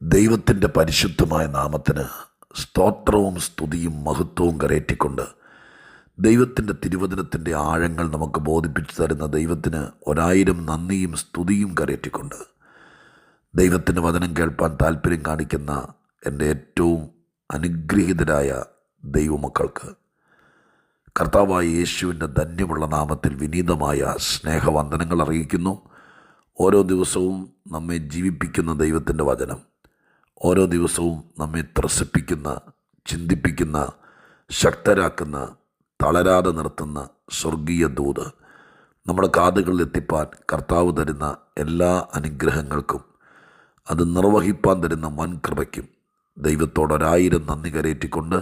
ദൈവത്തിന്റെ പരിശുദ്ധമായ നാമത്തിന് സ്തോത്രവും സ്തുതിയും മഹത്വവും കരയറ്റിക്കൊണ്ട് ദൈവത്തിന്റെ തിരുവചനത്തിന്റെ ആഴങ്ങൾ നമുക്ക് ബോധിപ്പിച്ചു തരുന്ന ദൈവത്തിന് ഒരായിരം നന്ദിയും സ്തുതിയും കരയറ്റിക്കൊണ്ട് ദൈവത്തിന്റെ വചനം കേൾപ്പാൻ താല്പര്യം കാണിക്കുന്ന എന്റെ ഏറ്റവും അനുഗ്രഹീതരായ ദൈവമക്കൾക്ക് കർത്താവായ യേശുവിന്റെ ധന്യമുള്ള നാമത്തിൽ വിനീതമായ സ്നേഹവന്ദനങ്ങൾ അറിയിക്കുന്നു. ഓരോ ദിവസവും നമ്മെ ജീവിപ്പിക്കുന്ന ദൈവത്തിന്റെ വചനം ഓരോ ദിവസവും നമ്മെ ത്രസിപ്പിക്കുന്ന ചിന്തിപ്പിക്കുന്ന ശക്തരാക്കുന്ന തളരാതെ നിർത്തുന്ന സ്വർഗീയ ദൂത് നമ്മുടെ കാതുകളിൽ എത്തിപ്പാൻ കർത്താവ് തരുന്ന എല്ലാ അനുഗ്രഹങ്ങൾക്കും അത് നിർവഹിപ്പാൻ തരുന്ന വൻ കൃപയ്ക്കും ദൈവത്തോടൊരായിരം നന്ദി കരയേറ്റിക്കൊണ്ട്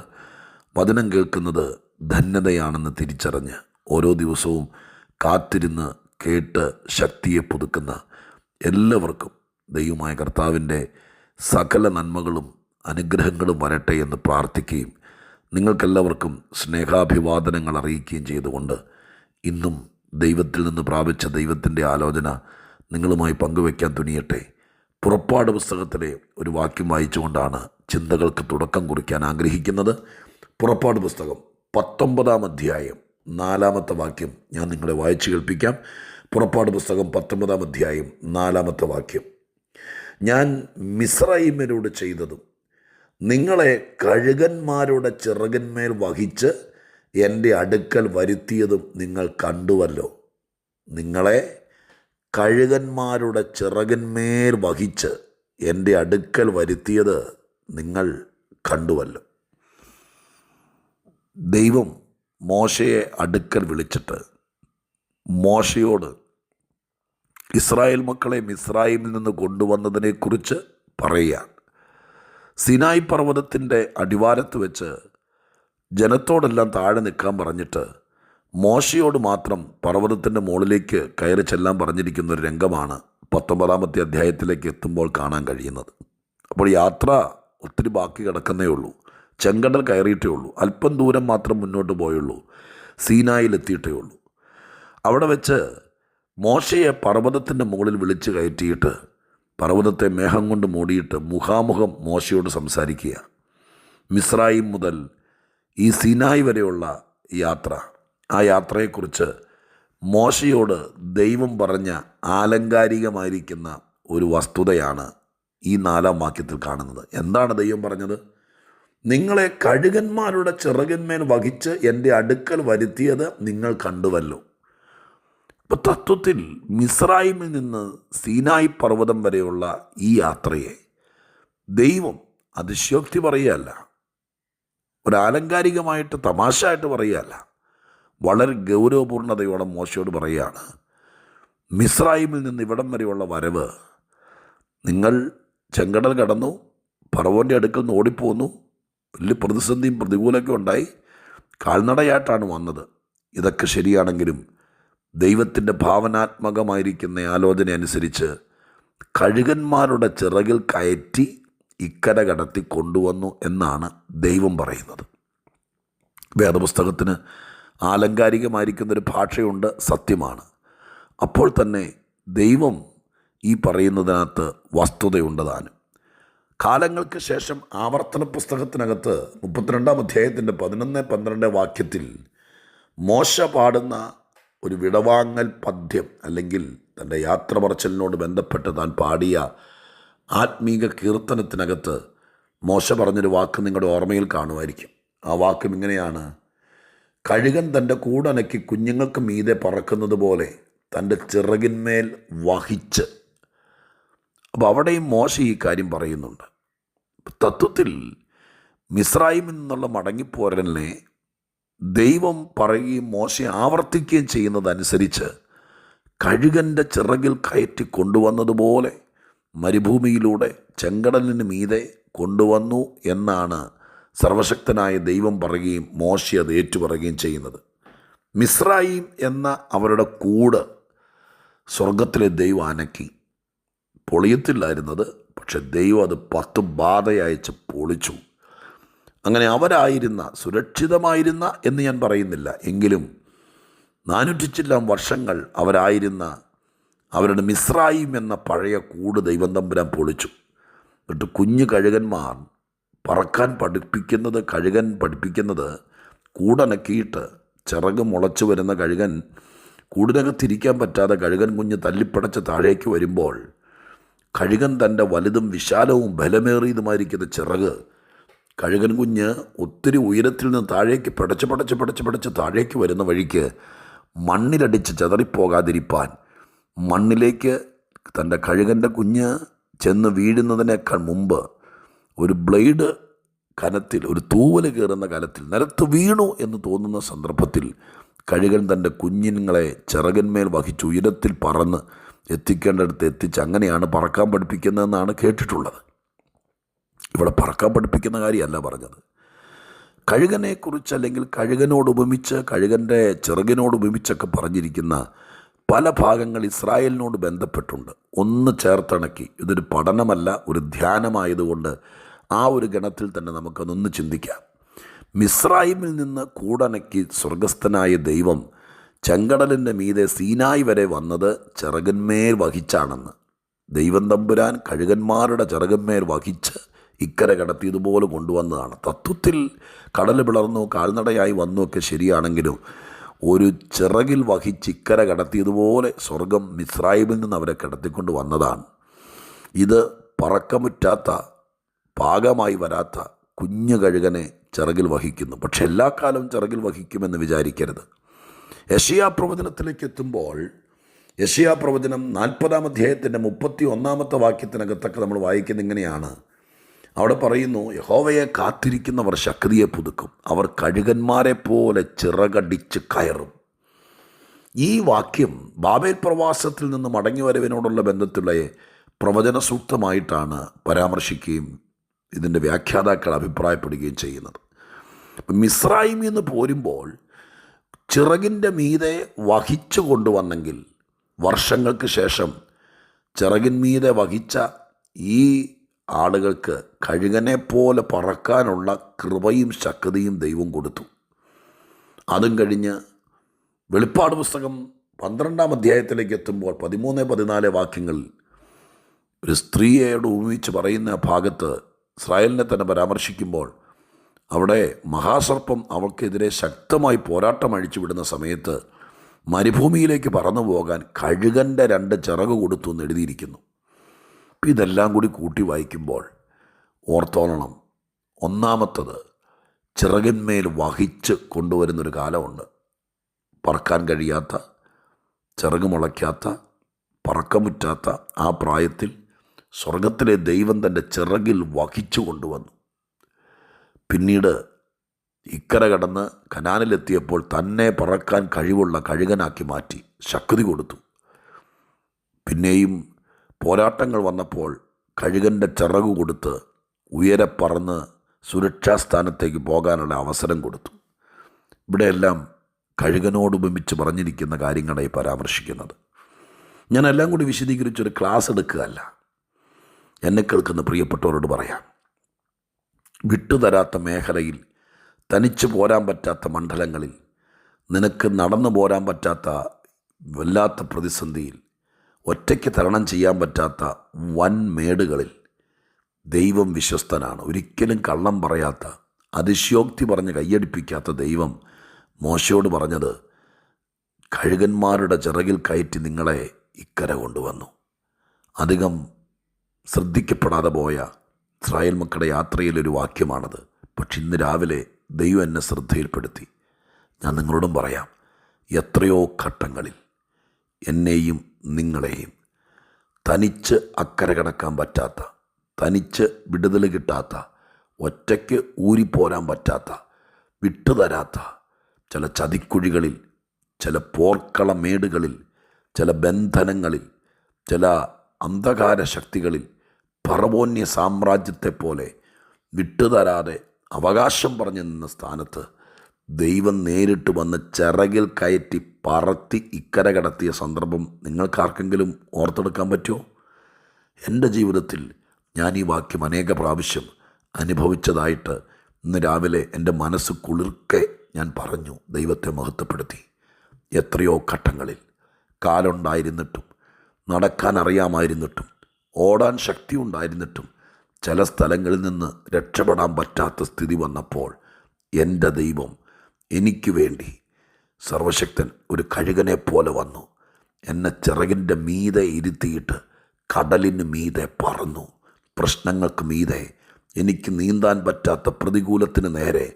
വചനം കേൾക്കുന്നത് ധന്യതയാണെന്ന് തിരിച്ചറിഞ്ഞ് ഓരോ ദിവസവും കാത്തിരുന്ന് കേട്ട് ശക്തിയെ പുതുക്കുന്ന എല്ലാവർക്കും ദൈവമായ കർത്താവിന്റെ സകല നന്മകളും അനുഗ്രഹങ്ങളും വരട്ടെ എന്ന് പ്രാർത്ഥിക്കുകയും നിങ്ങൾക്കെല്ലാവർക്കും സ്നേഹാഭിവാദനങ്ങൾ അറിയിക്കുകയും ചെയ്തുകൊണ്ട് ഇന്നും ദൈവത്തിൽ നിന്ന് പ്രാപിച്ച ദൈവത്തിന്റെ ആലോചന നിങ്ങളുമായി പങ്കുവയ്ക്കാൻ തുനിയട്ടെ. പുറപ്പാട് പുസ്തകത്തിലെ ഒരു വാക്യം വായിച്ചുകൊണ്ടാണ് ചിന്തകൾക്ക് തുടക്കം കുറിക്കാൻ ആഗ്രഹിക്കുന്നത്. പുറപ്പാട് പുസ്തകം പത്തൊമ്പതാം അധ്യായം നാലാമത്തെ വാക്യം ഞാൻ നിങ്ങളെ വായിച്ചു കേൾപ്പിക്കാം. പുറപ്പാട് പുസ്തകം പത്തൊമ്പതാം അധ്യായം നാലാമത്തെ വാക്യം. ഞാൻ മിസ്രൈമരോട് ചെയ്തതും നിങ്ങളെ കഴുകന്മാരുടെ ചിറകന്മേൽ വഹിച്ച് എന്റെ അടുക്കൽ വരുത്തിയതും നിങ്ങൾ കണ്ടുവല്ലോ. നിങ്ങളെ കഴുകന്മാരുടെ ചിറകന്മേൽ വഹിച്ച് എന്റെ അടുക്കൽ വരുത്തിയത് നിങ്ങൾ കണ്ടുവല്ലോ. ദൈവം മോശയെ അടുക്കൽ വിളിച്ചിട്ട് മോശയോട് ഇസ്രായേൽ മക്കളെ മിസ്രായിമിൽ നിന്ന് കൊണ്ടുവന്നതിനെക്കുറിച്ച് പറയുകയാണ്. സിനായ് പർവതത്തിന്റെ അടിവാരത്ത് വെച്ച് ജനത്തോടെല്ലാം താഴെ നിൽക്കാൻ പറഞ്ഞിട്ട് മോശയോട് മാത്രം പർവതത്തിന്റെ മുകളിലേക്ക് കയറി ചെല്ലാൻ പറഞ്ഞിരിക്കുന്ന ഒരു രംഗമാണ് പത്തൊമ്പതാമത്തെ അധ്യായത്തിലേക്ക് എത്തുമ്പോൾ കാണാൻ കഴിയുന്നത്. അപ്പോൾ യാത്ര ഒത്തിരി ബാക്കി കിടക്കുന്നേ ഉള്ളൂ. ചെങ്കടൽ കയറിയിട്ടേ ഉള്ളൂ. അല്പം ദൂരം മാത്രം മുന്നോട്ട് പോയുള്ളൂ. സീനായിലെത്തിയിട്ടേ ഉള്ളൂ. അവിടെ വെച്ച് മോശയെ പർവതത്തിന്റെ മുകളിൽ വിളിച്ചു കയറ്റിയിട്ട് പർവതത്തെ മേഘം കൊണ്ട് മൂടിയിട്ട് മുഖാമുഖം മോശയോട് സംസാരിക്കുക. മിസ്രായിം മുതൽ ഈ സിനായ് വരെയുള്ള യാത്ര. ആ യാത്രയെക്കുറിച്ച് മോശയോട് ദൈവം പറഞ്ഞ ആലങ്കാരികമായിരിക്കുന്ന ഒരു വസ്തുതയാണ് ഈ നാലാം വാക്യത്തിൽ കാണുന്നത്. എന്താണ് ദൈവം പറഞ്ഞത്? നിങ്ങളെ കഴുകന്മാരുടെ ചെറുകന്മേൽ വഹിച്ച് എന്റെ അടുക്കൽ വരുത്തിയത് നിങ്ങൾ കണ്ടുവല്ലോ. ഇപ്പം തത്വത്തിൽ മിസ്രായിമിൽ നിന്ന് സീനായി പർവതം വരെയുള്ള ഈ യാത്രയെ ദൈവം അതിശയോക്തി പറയുകയല്ല. ഒരാലങ്കാരികമായിട്ട് തമാശ തമാശയായിട്ട് പറയുകയല്ല. വളരെ ഗൗരവപൂർണതയോടെ മോശയോട് പറയുകയാണ് മിസ്രായിമിൽ നിന്ന് ഇവിടം വരെയുള്ള വരവ് നിങ്ങൾ ചെങ്കടൽ കടന്നു പറവോന്റെ അടുക്കൽ നിന്ന് ഓടിപ്പോന്നു വലിയ പ്രതിസന്ധിയും പ്രതികൂലമൊക്കെ ഉണ്ടായി കാൽനടയായിട്ടാണ് വന്നത്. ഇതൊക്കെ ശരിയാണെങ്കിലും ദൈവത്തിന്റെ ഭാവനാത്മകമായിരിക്കുന്ന ആലോചന അനുസരിച്ച് കഴുകന്മാരുടെ ചിറകിൽ കയറ്റി ഇക്കര കടത്തി കൊണ്ടുവന്നു എന്നാണ് ദൈവം പറയുന്നത്. വേദപുസ്തകത്തിന് ആലങ്കാരികമായിരിക്കുന്നൊരു ഭാഷയുണ്ട് സത്യമാണ്. അപ്പോൾ തന്നെ ദൈവം ഈ പറയുന്നതിനകത്ത് വസ്തുതയുണ്ട് കാലങ്ങൾക്ക് ശേഷം ആവർത്തന പുസ്തകത്തിനകത്ത് മുപ്പത്തിരണ്ടാം അധ്യായത്തിന്റെ പതിനൊന്ന് പന്ത്രണ്ട് വാക്യത്തിൽ മോശ പാടുന്ന ഒരു വിടവാങ്ങൽ പദ്യം അല്ലെങ്കിൽ തന്റെ യാത്ര പറച്ചലിനോട് ബന്ധപ്പെട്ട് താൻ പാടിയ ആത്മീക കീർത്തനത്തിനകത്ത് മോശ പറഞ്ഞൊരു വാക്ക് നിങ്ങളുടെ ഓർമ്മയിൽ കാണുമായിരിക്കും. ആ വാക്കും ഇങ്ങനെയാണ്. കഴുകൻ തന്റെ കൂടനക്കി കുഞ്ഞുങ്ങൾക്ക് മീതെ പറക്കുന്നത് പോലെ തന്റെ ചിറകിന്മേൽ വഹിച്ച്. അപ്പോൾ അവിടെയും മോശ ഈ കാര്യം പറയുന്നുണ്ട്. തത്വത്തിൽ മിസ്രായിമിൽ നിന്നുള്ള മടങ്ങിപ്പോരലിനെ ദൈവം പറയുകയും മോശ ആവർത്തിക്കുകയും ചെയ്യുന്നതനുസരിച്ച് കഴുകന്റെ ചിറകിൽ കയറ്റി കൊണ്ടുവന്നതുപോലെ മരുഭൂമിയിലൂടെ ചെങ്കടലിന് മീതെ കൊണ്ടുവന്നു എന്നാണ് സർവശക്തനായ ദൈവം പറയുകയും മോശ അത് ഏറ്റുപറയുകയും ചെയ്യുന്നത്. മിസ്രായിം എന്ന അവരുടെ കൂട് സ്വർഗത്തിലെ ദൈവം അനക്കി. പൊളിയത്തില്ലായിരുന്നത് പക്ഷെ ദൈവം അത് പത്ത് ബാധയയച്ച് പൊളിച്ചു. അങ്ങനെ അവരായിരുന്ന സുരക്ഷിതമായിരുന്ന എന്ന് ഞാൻ പറയുന്നില്ല. എങ്കിലും നാനൂറ്റിച്ചെല്ലാം വർഷങ്ങൾ അവരായിരുന്ന അവരുടെ മിസ്രായിം എന്ന പഴയ കൂട് ദൈവം തമ്പുരാൻ പൊളിച്ചു. എന്നിട്ട് കുഞ്ഞു കഴുകന്മാർ പറക്കാൻ പഠിപ്പിക്കുന്നത് കഴുകൻ പഠിപ്പിക്കുന്നത് കൂടനക്കിയിട്ട് ചിറക് മുളച്ചു വരുന്ന കഴുകൻ കൂടിനകത്തിരിക്കാൻ പറ്റാതെ കഴുകൻ കുഞ്ഞ് തല്ലിപ്പടച്ച് താഴേക്ക് വരുമ്പോൾ കഴുകൻ തന്റെ വലുതും വിശാലവും ബലമേറിയതുമായിരിക്കുന്ന ചിറക് കഴുകൻ കുഞ്ഞ് ഒത്തിരി ഉയരത്തിൽ നിന്ന് താഴേക്ക് പടച്ച് പടച്ച് പടച്ച് പടച്ച് താഴേക്ക് വരുന്ന വഴിക്ക് മണ്ണിലടിച്ച് ചെതറിപ്പോകാതിരിപ്പാൻ. മണ്ണിലേക്ക് തന്റെ കഴുകന്റെ കുഞ്ഞ് ചെന്ന് വീഴുന്നതിനേക്കാൾ മുമ്പ് ഒരു ബ്ലേഡ് കനത്തിൽ ഒരു തൂവൽ കയറുന്ന കനത്തിൽ നിലത്ത് വീണു എന്ന് തോന്നുന്ന സന്ദർഭത്തിൽ കഴുകൻ തന്റെ കുഞ്ഞുങ്ങളെ ചിറകന്മേൽ വഹിച്ച് ഉയരത്തിൽ പറന്ന് എത്തിക്കേണ്ടടുത്ത് എത്തിച്ച് അങ്ങനെയാണ് പറക്കാൻ പഠിപ്പിക്കുന്നതെന്നാണ് കേട്ടിട്ടുള്ളത്. ഇവിടെ പറക്കാൻ പഠിപ്പിക്കുന്ന കാര്യമല്ല പറഞ്ഞത്. കഴുകനെക്കുറിച്ച് അല്ലെങ്കിൽ കഴുകനോട് ഉപമിച്ച് കഴുകന്റെ ചെറുകിനോട് ഉപമിച്ചൊക്കെ പറഞ്ഞിരിക്കുന്ന പല ഭാഗങ്ങൾ ഇസ്രായേലിനോട് ബന്ധപ്പെട്ടുണ്ട്. ഒന്ന് ചേർത്തിണക്കി. ഇതൊരു പഠനമല്ല ഒരു ധ്യാനമായതുകൊണ്ട് ആ ഒരു ഗണത്തിൽ തന്നെ നമുക്കതൊന്ന് ചിന്തിക്കാം. മിസ്രായിമിൽ നിന്ന് കൂടനക്കി സ്വർഗസ്ഥനായ ദൈവം ചെങ്കടലിന്റെ മീതെ സീനായി വരെ വന്നത് ചെറുകന്മേൽ വഹിച്ചാണെന്ന്. ദൈവം തമ്പുരാൻ കഴുകന്മാരുടെ ചെറുകന്മേൽ വഹിച്ച് ഇക്കരെ കടത്തിയതുപോലെ കൊണ്ടുവന്നതാണ്. തത്വത്തിൽ കടൽ പിളർന്നു കാൽനടയായി വന്നു ഒക്കെ ശരിയാണെങ്കിലും ഒരു ചിറകിൽ വഹിച്ച് ഇക്കര കടത്തിയതുപോലെ സ്വർഗം മിസ്രായിമിൽ നിന്ന് അവരെ കടത്തിക്കൊണ്ട് വന്നതാണ്. ഇത് പറക്കമുറ്റാത്ത പാകമായി വരാത്ത കുഞ്ഞു കഴുകനെ ചിറകിൽ വഹിക്കുന്നു. പക്ഷെ എല്ലാ കാലവും ചിറകിൽ വഹിക്കുമെന്ന് വിചാരിക്കരുത്. യഷിയാ പ്രവചനത്തിലേക്ക് എത്തുമ്പോൾ യഷിയാ പ്രവചനം നാൽപ്പതാം അധ്യായത്തിന്റെ മുപ്പത്തി ഒന്നാമത്തെ വാക്യത്തിനകത്തൊക്കെ നമ്മൾ വായിക്കുന്നത് ഇങ്ങനെയാണ്. അവിടെ പറയുന്നു യഹോവയെ കാത്തിരിക്കുന്നവർ ശക്തിയെ പുതുക്കും. അവർ കഴുകന്മാരെ പോലെ ചിറകടിച്ച് കയറും. ഈ വാക്യം ബാബേൽ പ്രവാസത്തിൽ നിന്ന് മടങ്ങി വരവിനോടുള്ള ബന്ധത്തിലുള്ള പ്രവചന സൂക്തമായിട്ടാണ് പരാമർശിക്കുകയും ഇതിന്റെ വ്യാഖ്യാതാക്കൾ അഭിപ്രായപ്പെടുകയും ചെയ്യുന്നത്. മിസ്രൈമിൽ നിന്ന് പോരുമ്പോൾ ചിറകിന്റെ മീതെ വഹിച്ചു കൊണ്ടുവന്നെങ്കിൽ വർഷങ്ങൾക്ക് ശേഷം ചിറകിൻ മീതെ വഹിച്ച ഈ ആളുകൾക്ക് കഴുകനെ പോലെ പറക്കാനുള്ള കൃപയും ശക്തിയും ദൈവം കൊടുത്തു. അതും കഴിഞ്ഞ് വെളിപ്പാട് പുസ്തകം പന്ത്രണ്ടാം അധ്യായത്തിലേക്ക് എത്തുമ്പോൾ പതിമൂന്ന് പതിനാല് വാക്യങ്ങളിൽ ഒരു സ്ത്രീയോട് ഉപമിച്ച് പറയുന്ന ഭാഗത്ത് ഇസ്രായേലിനെ തന്നെ പരാമർശിക്കുമ്പോൾ അവിടെ മഹാസർപ്പം അവൾക്കെതിരെ ശക്തമായി പോരാട്ടം അഴിച്ചുവിടുന്ന സമയത്ത് മരുഭൂമിയിലേക്ക് പറന്നു പോകാൻ കഴുകന്റെ രണ്ട് ചിറക് കൊടുത്തു എന്ന് എഴുതിയിരിക്കുന്നു. ഇതെല്ലാം കൂടി കൂട്ടി വായിക്കുമ്പോൾ ഓർത്തോളണം. ഒന്നാമത്തത് ചിറകിന്മേൽ വഹിച്ച് കൊണ്ടുവരുന്നൊരു കാലമുണ്ട്. പറക്കാൻ കഴിയാത്ത ചിറക് മുളയ്ക്കാത്ത പറക്കമുറ്റാത്ത ആ പ്രായത്തിൽ സ്വർഗത്തിലെ ദൈവം തന്റെ ചിറകിൽ വഹിച്ചു കൊണ്ടുവന്നു. പിന്നീട് ഇക്കര കടന്ന് കനാനിലെത്തിയപ്പോൾ തന്നെ പറക്കാൻ കഴിവുള്ള കഴുകനാക്കി മാറ്റി ശക്തി കൊടുത്തു. പിന്നെയും പോരാട്ടങ്ങൾ വന്നപ്പോൾ കഴുകന്റെ ചിറകു കൊടുത്ത് ഉയരെ പറന്ന് സുരക്ഷാ സ്ഥാനത്തേക്ക് പോകാനുള്ള അവസരം കൊടുത്തു. ഇവിടെയെല്ലാം കഴുകനോട് ഉപമിച്ച് പറഞ്ഞിരിക്കുന്ന കാര്യങ്ങളെ പരാമർശിക്കുന്നത്. ഞാൻ എല്ലാം കൂടി വിശദീകരിച്ചൊരു ക്ലാസ് എടുക്കുകയല്ല. എന്നെ കേൾക്കുന്ന പ്രിയപ്പെട്ടവരോട് പറയാം. വിട്ടുതരാത്ത മേഖലയിൽ തനിച്ച് പോരാൻ പറ്റാത്ത മണ്ഡലങ്ങളിൽ നിനക്ക് നടന്നു പോരാൻ പറ്റാത്ത വല്ലാത്ത പ്രതിസന്ധിയിൽ ഒറ്റയ്ക്ക് തരണം ചെയ്യാൻ പറ്റാത്ത വൻ മേടുകളിൽ ദൈവം വിശ്വസ്തനാണ്. ഒരിക്കലും കള്ളം പറയാത്ത അതിശയോക്തി പറഞ്ഞ് കയ്യടിപ്പിക്കാത്ത ദൈവം മോശയോട് പറഞ്ഞത് കഴുകന്മാരുടെ ചിറകിൽ കയറ്റി നിങ്ങളെ ഇക്കര കൊണ്ടുവന്നു. അധികം ശ്രദ്ധിക്കപ്പെടാതെ പോയ ഇസ്രായേൽ മക്കളുടെ യാത്രയിലൊരു വാക്യമാണത്. പക്ഷെ ഇന്ന് രാവിലെ ദൈവം എന്നെ ശ്രദ്ധയിൽപ്പെടുത്തി. ഞാൻ നിങ്ങളോടും പറയാം എത്രയോ ഘട്ടങ്ങളിൽ എന്നെയും നിങ്ങളെയും. തനിച്ച് അക്കര കടക്കാൻ പറ്റാത്ത തനിച്ച് വിടുതൽ കിട്ടാത്ത ഒറ്റയ്ക്ക് ഊരിപ്പോരാൻ പറ്റാത്ത വിട്ടുതരാത്ത ചില ചതിക്കുഴികളിൽ ചില പോർക്കളമേടുകളിൽ ചില ബന്ധനങ്ങളിൽ ചില അന്ധകാര ശക്തികളിൽ പറവോന്യ സാമ്രാജ്യത്തെ പോലെ വിട്ടുതരാതെ അവകാശം പറഞ്ഞു നിന്ന സ്ഥാനത്ത് ദൈവം നേരിട്ട് വന്ന് ചിറകിൽ കയറ്റി പറത്തി ഇക്കര കടത്തിയ സന്ദർഭം നിങ്ങൾക്കാർക്കെങ്കിലും ഓർത്തെടുക്കാൻ പറ്റുമോ? എന്റെ ജീവിതത്തിൽ ഞാൻ ഈ വാക്യം അനേക പ്രാവശ്യം അനുഭവിച്ചതായിട്ട് ഇന്ന് രാവിലെ എന്റെ മനസ്സ് കുളിർക്കെ ഞാൻ പറഞ്ഞു ദൈവത്തെ മഹത്വപ്പെടുത്തി. എത്രയോ ഘട്ടങ്ങളിൽ കാലുണ്ടായിരുന്നിട്ടും നടക്കാൻ അറിയാമായിരുന്നിട്ടും ഓടാൻ ശക്തി ഉണ്ടായിരുന്നിട്ടും ചില സ്ഥലങ്ങളിൽ നിന്ന് രക്ഷപ്പെടാൻ പറ്റാത്ത സ്ഥിതി വന്നപ്പോൾ എന്റെ ദൈവം എനിക്ക് വേണ്ടി സർവശക്തൻ ഒരു കഴുകനെ പോലെ വന്നു. എന്നെ ചിറകിന്റെ മീതെ ഇരുത്തിയിട്ട് കടലിന് മീതെ പറന്നു. പ്രശ്നങ്ങൾക്ക് മീതെ എനിക്ക് നീന്താൻ പറ്റാത്ത പ്രതികൂലത്തിന് നേരെ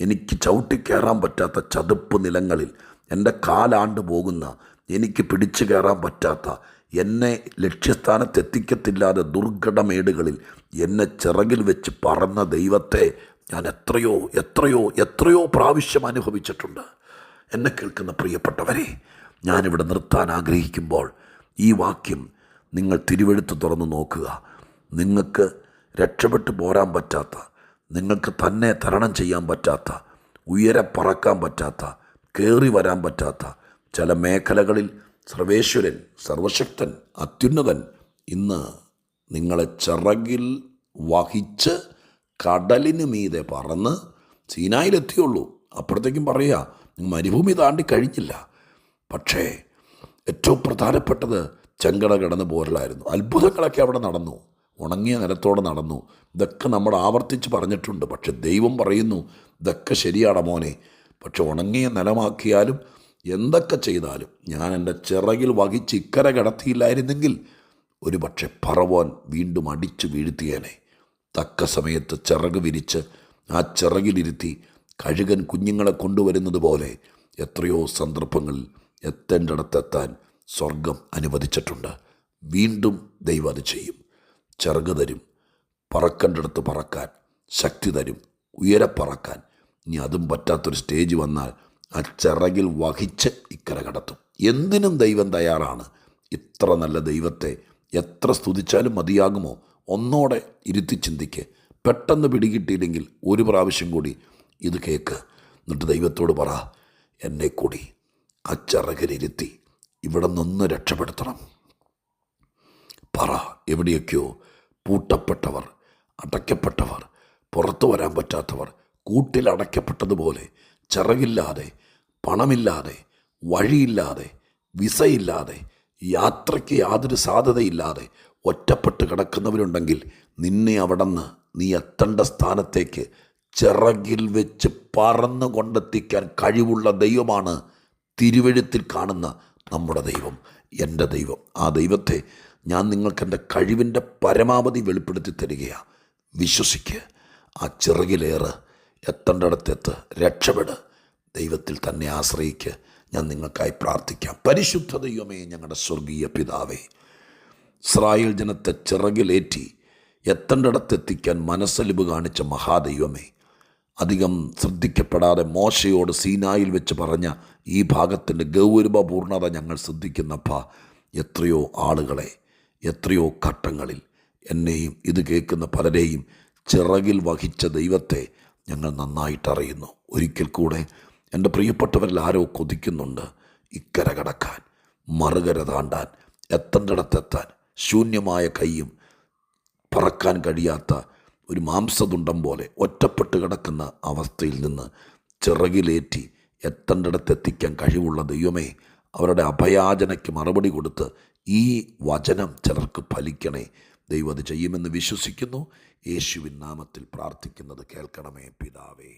എനിക്ക് ചവിട്ടിക്കയറാൻ പറ്റാത്ത ചതുപ്പ് നിലങ്ങളിൽ എന്റെ കാലാണ്ട് പോകുന്ന എനിക്ക് പിടിച്ചു കയറാൻ പറ്റാത്ത എന്നെ ലക്ഷ്യസ്ഥാനത്തെത്തിക്കത്തില്ലാതെ ദുർഘടമേടുകളിൽ എന്നെ ചിറകിൽ വെച്ച് പറന്ന ദൈവത്തെ ഞാൻ എത്രയോ എത്രയോ എത്രയോ പ്രാവശ്യം അനുഭവിച്ചിട്ടുണ്ട്. എന്നെ കേൾക്കുന്ന പ്രിയപ്പെട്ടവരെ ഞാനിവിടെ നിർത്താൻ ആഗ്രഹിക്കുമ്പോൾ ഈ വാക്യം നിങ്ങൾ തിരുവെടുത്ത് തുറന്ന് നോക്കുക. നിങ്ങൾക്ക് രക്ഷപ്പെട്ടു പോരാൻ പറ്റാത്ത നിങ്ങൾക്ക് തന്നെ തരണം ചെയ്യാൻ പറ്റാത്ത ഉയരെ പറക്കാൻ പറ്റാത്ത കയറി വരാൻ പറ്റാത്ത ചില മേഖലകളിൽ സർവേശ്വരൻ സർവശക്തൻ അത്യുന്നതൻ ഇന്ന് നിങ്ങളെ ചിറകിൽ വഹിച്ച് കടലിന് മീതെ പറന്ന് സീനായിലെത്തിയുള്ളൂ. അപ്പുറത്തേക്കും പറയുക മരുഭൂമി താണ്ടി കഴിഞ്ഞില്ല. പക്ഷേ ഏറ്റവും പ്രധാനപ്പെട്ടത് ചെങ്കട കിടന്ന് പോരലായിരുന്നു. അത്ഭുതങ്ങളൊക്കെ അവിടെ നടന്നു. ഉണങ്ങിയ നിലത്തോടെ നടന്നു. ഇതൊക്കെ നമ്മൾ ആവർത്തിച്ച് പറഞ്ഞിട്ടുണ്ട്. പക്ഷെ ദൈവം പറയുന്നു ഇതൊക്കെ ശരിയാണ് മോനെ. പക്ഷെ ഉണങ്ങിയ നിലമാക്കിയാലും എന്തൊക്കെ ചെയ്താലും ഞാൻ എന്റെ ചിറകിൽ വഹിച്ച് ഇക്കര കിടത്തിയില്ലായിരുന്നെങ്കിൽ ഒരു പക്ഷെ പറവോൻ വീണ്ടും അടിച്ചു വീഴ്ത്തിയേനെ. തക്ക സമയത്ത് ചിറക് വിരിച്ച് ആ ചിറകിലിരുത്തി കഴുകൻ കുഞ്ഞുങ്ങളെ കൊണ്ടുവരുന്നത് പോലെ എത്രയോ സന്ദർഭങ്ങളിൽ എത്തേണ്ടിടത്തെത്താൻ സ്വർഗം അനുവദിച്ചിട്ടുണ്ട്. വീണ്ടും ദൈവം അത് ചെയ്യും. ചിറക് തരും പറക്കേണ്ടിടത്ത് പറക്കാൻ ശക്തി തരും ഉയരെ പറക്കാൻ. ഇനി അതും പറ്റാത്തൊരു സ്റ്റേജ് വന്നാൽ ആ ചിറകിൽ വഹിച്ച് ഇക്കര കടത്തും. എന്തിനും ദൈവം തയ്യാറാണ്. ഇത്ര നല്ല ദൈവത്തെ എത്ര സ്തുതിച്ചാലും മതിയാകുമോ? ഒന്നോടെ ഇരുത്തി ചിന്തിക്ക്. പെട്ടെന്ന് പിടികിട്ടിയില്ലെങ്കിൽ ഒരു പ്രാവശ്യം കൂടി ഇത് കേക്ക്. എന്നിട്ട് ദൈവത്തോട് പറ എന്നെ കൂടി ആ ചിറകിലിരുത്തി ഇവിടെ നിന്ന് രക്ഷപ്പെടുത്തണം. പറ എവിടെയൊക്കെയോ പൂട്ടപ്പെട്ടവർ അടയ്ക്കപ്പെട്ടവർ പുറത്തു വരാൻ പറ്റാത്തവർ കൂട്ടിലടയ്ക്കപ്പെട്ടതുപോലെ ചിറകില്ലാതെ പണമില്ലാതെ വഴിയില്ലാതെ വിസയില്ലാതെ യാത്രയ്ക്ക് യാതൊരു സാധ്യതയില്ലാതെ ഒറ്റപ്പെട്ട് കിടക്കുന്നവരുണ്ടെങ്കിൽ നിന്നെ അവിടുന്ന് നീ എത്തേണ്ട സ്ഥാനത്തേക്ക് ചിറകിൽ വെച്ച് പറന്നു കൊണ്ടെത്തിക്കാൻ കഴിവുള്ള ദൈവമാണ് തിരുവഴുത്തിൽ കാണുന്ന നമ്മുടെ ദൈവം എന്റെ ദൈവം. ആ ദൈവത്തെ ഞാൻ നിങ്ങൾക്ക് എന്റെ കഴിവിന്റെ പരമാവധി വെളിപ്പെടുത്തി തരികയാണ് വിശ്വസിക്ക്. ആ ചിറകിലേറ്. എത്തേണ്ടിടത്തെത്ത്. രക്ഷപ്പെട്. ദൈവത്തിൽ തന്നെ ആശ്രയിക്ക്. ഞാൻ നിങ്ങൾക്കായി പ്രാർത്ഥിക്കാം. പരിശുദ്ധ ദൈവമേ ഞങ്ങളുടെ സ്വർഗീയ പിതാവേ ഇസ്രായേൽ ജനത്തെ ചിറകിലേറ്റി എത്തേണ്ടിടത്തെത്തിക്കാൻ മനസ്സലിവ് കാണിച്ച മഹാദൈവമേ അധികം ശ്രദ്ധിക്കപ്പെടാതെ മോശയോട് സീനായിൽ വെച്ച് പറഞ്ഞ ഈ ഭാഗത്തിന്റെ ഗൗരവപൂർണത ഞങ്ങൾ ശ്രദ്ധിക്കുന്നപ്പ എത്രയോ ആളുകളെ എത്രയോ ഘട്ടങ്ങളിൽ എന്നെയും ഇത് കേൾക്കുന്ന പലരെയും ചിറകിൽ വഹിച്ച ദൈവത്തെ ഞങ്ങൾ നന്നായിട്ടറിയുന്നു. ഒരിക്കൽ കൂടെ എന്റെ പ്രിയപ്പെട്ടവരിൽ ആരോ കൊതിക്കുന്നുണ്ട്. ഇക്കര കടക്കാൻ മറുകര താണ്ടാൻ എത്തേണ്ടിടത്തെത്താൻ ശൂന്യമായ കൈയും പറക്കാൻ കഴിയാത്ത ഒരു മാംസതുണ്ടം പോലെ ഒറ്റപ്പെട്ട് കിടക്കുന്ന അവസ്ഥയിൽ നിന്ന് ചിറകിലേറ്റി എത്തേണ്ടിടത്തെത്തിക്കാൻ കഴിവുള്ള ദൈവമേ അവരുടെ അഭയാചനയ്ക്ക് മറുപടി കൊടുത്ത് ഈ വചനം ചിലർക്ക് ഫലിക്കണേ. ദൈവം അത് ചെയ്യുമെന്ന് വിശ്വസിക്കുന്നു. യേശുവിൻ നാമത്തിൽ പ്രാർത്ഥിക്കുന്നത് കേൾക്കണമേ പിതാവേ.